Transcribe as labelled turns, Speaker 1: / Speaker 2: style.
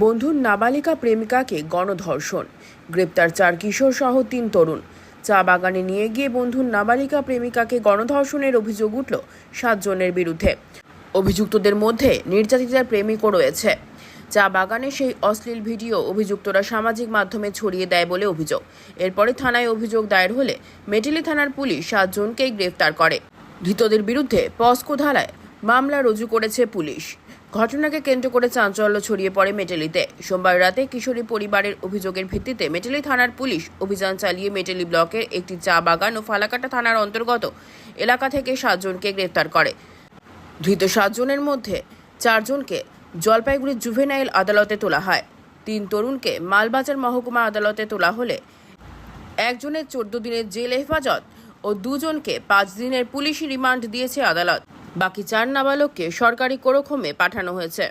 Speaker 1: বন্ধুর নাবালিকা প্রেমিকাকে গণধর্ষণ। গ্রেপ্তার চার কিশোর সহ তিন তরুণ। চা বাগানে নিয়ে গিয়ে বন্ধুর নাবালিকা প্রেমিকাকে গণধর্ষণের অভিযোগ উঠল সাতজনের বিরুদ্ধে। অভিযুক্তদের মধ্যে নির্যাতিতার প্রেমিকও রয়েছে। চা বাগানে সেই অশ্লীল ভিডিও অভিযুক্তরা সামাজিক মাধ্যমে ছড়িয়ে দেয় বলে অভিযোগ। এরপরে থানায় অভিযোগ দায়ের হলে মেটেলি থানার পুলিশ সাতজনকেই গ্রেফতার করে। ধৃতদের বিরুদ্ধে পস্কো ধারায় মামলা রুজু করেছে পুলিশ। ঘটনাকে কেন্দ্র করে চাঞ্চল্য ছড়িয়ে পড়ে মেটেলিতে। সোমবার রাতে কিশোরী পরিবারের অভিযোগের ভিত্তিতে মেটেলি থানার পুলিশ অভিযান চালিয়ে মেটেলি ব্লকের একটি চা বাগান ও ফালাকাটা থানার অন্তর্গত এলাকা থেকে সাতজনকে গ্রেফতার করে। ধৃত সাতজনের মধ্যে চারজনকে জলপাইগুড়ির জুভেনাইল আদালতে তোলা হয়। তিন তরুণকে মালবাজার মহকুমা আদালতে তোলা হলে একজনের চোদ্দ দিনের জেল হেফাজত ও দুজনকে পাঁচ দিনের পুলিশি রিমান্ড দিয়েছে আদালত। বাকি চার নাবালককে সরকারি কোরক্ষমে পাঠানো হয়েছে।